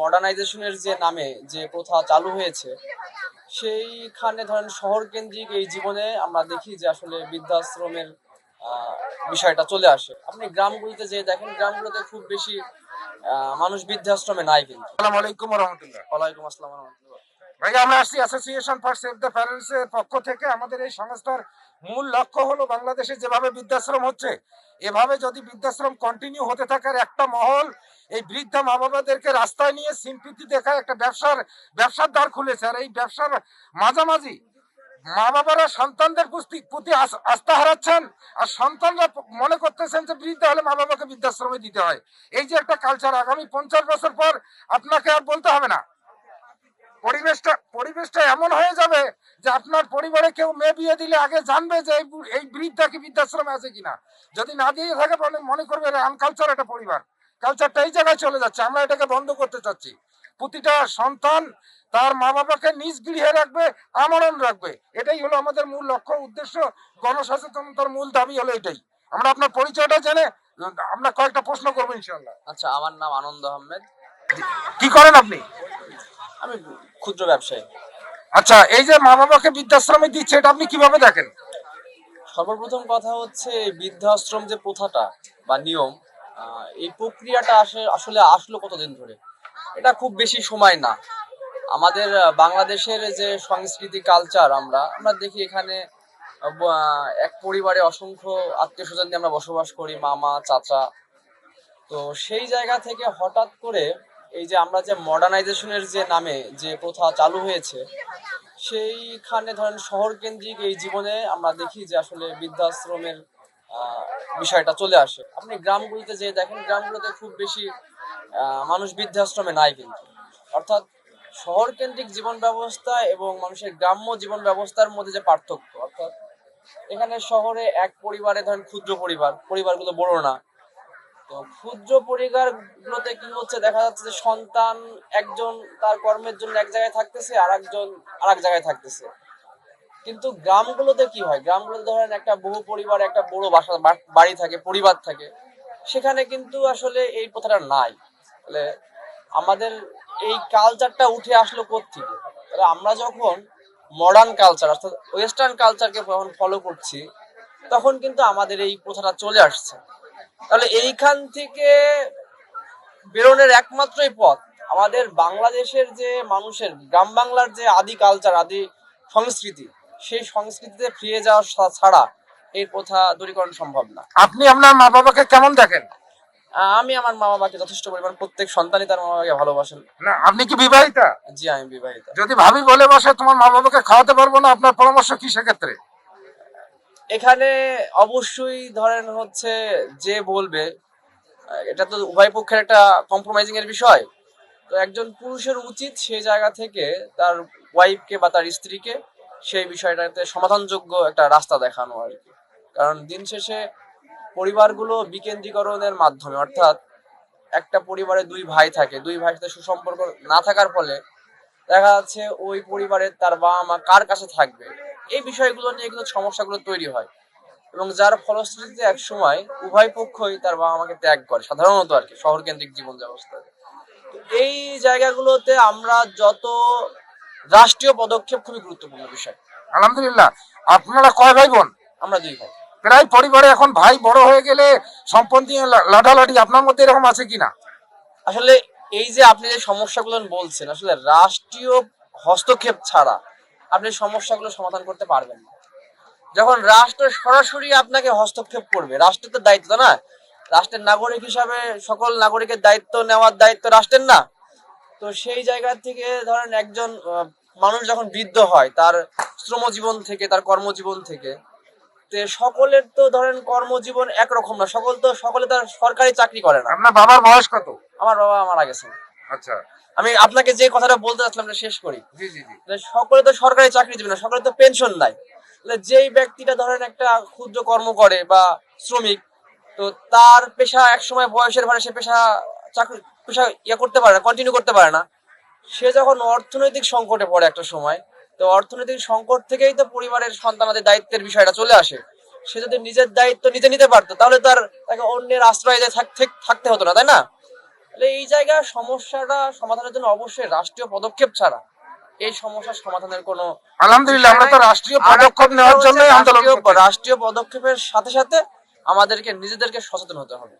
মডার্নাইজেশনের যে নামে যে প্রথা চালু হয়েছে সেইখানে ধরেন শহর কেন্দ্রিক এই জীবনে আমরা দেখি যে আসলে বৃদ্ধাশ্রমের আহ, বিষয়টা চলে আসে। আপনি গ্রামগুলোতে যে দেখেন গ্রামগুলোতে খুব বেশি আহ, মানুষ বৃদ্ধাশ্রমে নাই কিন্তু। আসসালামু আলাইকুম রহমতুল্লাহ। ওয়ালাইকুম আসসালাম ওয়া রাহমাতুল্লাহ। আমরা আসছি অ্যাসোসিয়েশন দ্য পক্ষ থেকে। আমাদের এই সংস্থার মূল লক্ষ্য হলো বাংলাদেশে যেভাবে বৃদ্ধাশ্রম হচ্ছে, এভাবে যদি বৃদ্ধাশ্রম কন্টিনিউ হতে একটা মহল, এই বৃদ্ধা মা বাবাদেরকে রাস্তায় নিয়ে দেখায় একটা ব্যবসার ব্যবসার দ্বার খুলেছে। আর এই ব্যবসার মাঝামাঝি মা বাবারা সন্তানদের প্রতি আস্থা হারাচ্ছেন আর সন্তানরা মনে করতেছেন যে বৃদ্ধ হলে মা বাবাকে বৃদ্ধাশ্রমে দিতে হয়। এই যে একটা কালচার আগামী পঞ্চাশ বছর পর আপনাকে আর বলতে হবে না। পরিবেশটা পরিবেশটা এমন হয়ে যাবে যে আপনার পরিবারে কেউ মেয়ে বিয়ে দিলে আগে জানবে যে এই বৃদ্ধা কি বৃদ্ধাশ্রমে আছে কিনা। যদি না দিয়ে থাকে তাহলে মনে করবে আনকালচার একটা পরিবার। কালচারটা এই জায়গায় চলে যাচ্ছে আমরা এটাকে বন্ধ করতে চাচ্ছি। প্রতিটা সন্তান তার মা বাবাকে নিজ গৃহে রাখবে আমরণ রাখবে। এটাই হলো আমাদের মূল লক্ষ্য উদ্দেশ্য। গণসচেতনতার মূল দাবি হলো এটাই। আমরা আপনার পরিচয়টা জেনে আমরা কয়েকটা প্রশ্ন করব ইনশাল্লাহ আচ্ছা আমার নাম আনন্দ আহমেদ। কি করেন আপনি? আমি ক্ষুদ্র ব্যবসায়ী। আচ্ছা এই যে মা বাবাকে বৃদ্ধাশ্রমে দিচ্ছে, এটা আপনি কীভাবে দেখেন? সর্বপ্রথম কথা হচ্ছে বৃদ্ধাশ্রম যে প্রথাটা বা নিয়ম এই প্রক্রিয়াটা আসে, আসলে আসলো কতদিন ধরে? এটা খুব বেশি সময় না। আমাদের বাংলাদেশের যে সংস্কৃতি কালচার আমরা আমরা দেখি এখানে এক পরিবারে অসংখ্য আত্মীয় স্বজন আমরা বসবাস করি, মামা, চাচা। তো সেই জায়গা থেকে হঠাৎ করে এই যে আমরা যে মডার্নাইজেশনের যে নামে যে প্রথা চালু হয়েছে, সেইখানে ধরেন শহর কেন্দ্রিক এই জীবনে আমরা দেখি যে আসলে বৃদ্ধাশ্রমের বিষয়টা চলে আসে। আপনি গ্রামগুলিতে যে দেখেন, গ্রামগুলোতে খুব বেশি মানুষ বৃদ্ধাশ্রমে নাই কিন্তু। অর্থাৎ শহর কেন্দ্রিক জীবন ব্যবস্থা এবং মানুষের গ্রাম্য জীবন ব্যবস্থার মধ্যে যে পার্থক্য, অর্থাৎ এখানে শহরে এক পরিবারে ধরেন ক্ষুদ্র পরিবার, পরিবারগুলো বড় না তো ক্ষুদ্র পরিবারগুলোতে কি হচ্ছে? দেখা যাচ্ছে যে সন্তান একজন তার কর্মের জন্য এক জায়গায় থাকতেছে আর একজন আর এক জায়গায় থাকতেছে। কিন্তু গ্রামগুলোতে কি হয়? গ্রামগুলোতে ধরেন একটা বহু পরিবার, একটা বড় বাসা বাড়ি থাকে, পরিবার থাকে। সেখানে কিন্তু আসলে এই প্রথাটা নাই। তাহলে আমাদের এই কালচারটা উঠে আসলো কোত্থেকে? তাহলে আমরা যখন মডার্ন কালচার অর্থাৎ ওয়েস্টার্ন কালচারকে যখন ফলো করছি, তখন কিন্তু আমাদের এই প্রথাটা চলে আসছে। তাহলে এইখান থেকে বেরোনোর একমাত্রই পথ। আমাদের বাংলাদেশের যে মানুষের গ্রাম বাংলার যে আদি কালচার আদি সংস্কৃতি সেই সংস্কৃতিতে ফিরে যাওয়া ছাড়া এই প্রথা দূরীকরণ সম্ভব না। আপনি আপনার মা বাবাকে কেমন দেখেন? আমি আমার মা বাবাকে যথেষ্ট পরিমাণ প্রত্যেক সন্তানই তার মা বাবাকে ভালোবাসেন। না আপনি কি বিবাহিতা? জি আমি বিবাহিতা। যদি ভাবি বলে বসে তোমার মা বাবাকে খাওয়াতে পারব না আপনার পরামর্শ কি সেক্ষেত্রে? এখানে অবশ্যই ধরেন হচ্ছে যে বলবে, এটা তো উভয় পক্ষের একটা কম্প্রোমাইজিং এর বিষয়। তো একজন পুরুষের উচিত সেই জায়গা থেকে তার ওয়াইফকে বা তার স্ত্রীকে সেই বিষয়টাতে সমাধানযোগ্য একটা রাস্তা দেখানো আর কি। কারণ দিন শেষে পরিবারগুলো বিকেন্দ্রীকরণের মাধ্যমে, অর্থাৎ একটা পরিবারে দুই ভাই থাকে, দুই ভাইয়ের সাথে সুসম্পর্ক না থাকার ফলে দেখা যাচ্ছে ওই পরিবারের তার বাবা মা কার কাছে থাকবে? এই বিষয়গুলো নিয়ে কিন্তু সমস্যাগুলো তৈরি হয়। এবং যার ফলশ্রুতিতে এক সময় উভয় পক্ষই তার বাবা মাকে ত্যাগ করে সাধারণত আর কি শহর কেন্দ্রিক জীবন ব্যবস্থা এই জায়গাগুলোতে আমরা যত রাষ্ট্রীয় পদক্ষেপ খুবই গুরুত্বপূর্ণ বিষয়। আলহামদুলিল্লাহ। আপনারা কয় ভাই বোন আমরা দুই ভাই। প্রায় পরিবারে এখন ভাই বড় হয়ে গেলে সম্পত্তি লাঠালাঠি আপনার মধ্যে এরকম আছে কিনা? আসলে এই যে আপনি যে সমস্যাগুলো বলছেন আসলে রাষ্ট্রীয় হস্তক্ষেপ ছাড়া আপনি সমস্যাগুলো সমাধান করতে পারবেন না। যখন রাষ্ট্র সরাসরি আপনাকে হস্তক্ষেপ করবে রাষ্ট্রের তো দায়িত্ব না। রাষ্ট্রের নাগরিক হিসাবে সকল নাগরিকের দায়িত্ব নেওয়ার দায়িত্ব রাষ্ট্রের না। তো সেই জায়গা থেকে ধরেন একজন মানুষ যখন বৃদ্ধ হয় তার শ্রমজীবন থেকে তার কর্মজীবন থেকে তে সকলের তো ধরেন কর্মজীবন একরকম না। সকল তো সকলে তার সরকারি চাকরি করে না। আপনার বাবার বয়স কত? আমার বাবা মারা গেছেন। আচ্ছা। আমি আপনাকে যে কথাটা বলতে চাচ্ছিলাম শেষ করি। জি জি জি। সকলে তো সরকারি চাকরিজীবী না সকলে তো পেনশন নাই। যেই ব্যক্তিটা ধরেন একটা ক্ষুদ্র কর্ম করে বা শ্রমিক তো তার পেশা এক সময় বয়সের ভারে সে পেশা চাকরি পেশা ইয়ে করতে পারে না কন্টিনিউ করতে পারে না। সে যখন অর্থনৈতিক সংকটে পড়ে একটা সময় তো অর্থনৈতিক সংকট থেকেই তো পরিবারের সন্তানাদের দায়িত্বের বিষয়টা চলে আসে। সে যদি নিজের দায়িত্ব নিজে নিতে পারতো তাহলে তার তাকে অন্যের আশ্রয় থাকতে হতো না তাই না? এই জায়গায় সমস্যাটা সমাধানের জন্য অবশ্যই রাষ্ট্রীয় পদক্ষেপ ছাড়া এই সমস্যার সমাধানের কোনো আলহামদুলিল্লাহ আমরা তো রাষ্ট্রীয় পদক্ষেপ নেওয়ার জন্য আন্দোলন রাষ্ট্রীয় পদক্ষেপের সাথে সাথে আমাদেরকে নিজেদেরকে সচেতন হতে হবে।